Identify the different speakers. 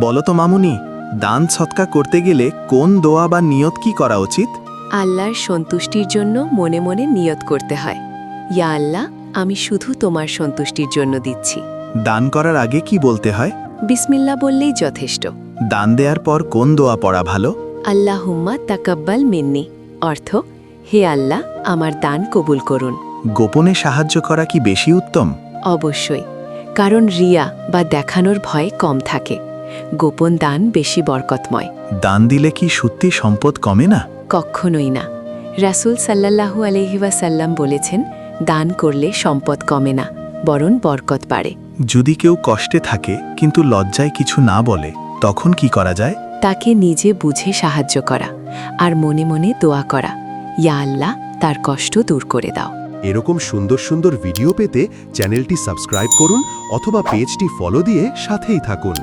Speaker 1: বলো তো মামুনি দান ছৎকা করতে গেলে কোন দোয়া বা নিয়ত কি করা উচিত?
Speaker 2: আল্লাহর সন্তুষ্টির জন্য মনে মনে নিয়ত করতে হয়। ইয়া আল্লাহ আমি শুধু তোমার সন্তুষ্টির জন্য দিচ্ছি।
Speaker 1: দান করার আগে কি বলতে হয়?
Speaker 2: বিসমিল্লা বললেই যথেষ্ট।
Speaker 1: দান দেওয়ার পর কোন দোয়া পড়া ভালো?
Speaker 2: আল্লাহ হুম্মা তাকাব্বাল মিন্নি। অর্থ হে আল্লাহ আমার দান কবুল করুন।
Speaker 1: গোপনে সাহায্য করা কি বেশি উত্তম?
Speaker 2: অবশ্যই। কারণ রিয়া বা দেখানোর ভয় কম থাকে। গোপন দান বেশি বরকতময়।
Speaker 1: দান দিলে কি সত্যি সম্পদ কমে না?
Speaker 2: কক্ষণই না। রাসূল সাল্লাল্লাহু আলহিবাসাল্লাম বলেছেন দান করলে সম্পদ কমে না বরং বরকত বাড়ে।
Speaker 1: যদি কেউ কষ্টে থাকে কিন্তু লজ্জায় কিছু না বলে তখন কি করা যায়?
Speaker 2: তাকে নিজে বুঝে সাহায্য করা আর মনে মনে দোয়া করা। ইয়া আল্লাহ তার কষ্ট দূর করে দাও।
Speaker 3: এরকম সুন্দর সুন্দর ভিডিও পেতে চ্যানেলটি সাবস্ক্রাইব করুন অথবা পেজটি ফলো দিয়ে সাথেই থাকুন।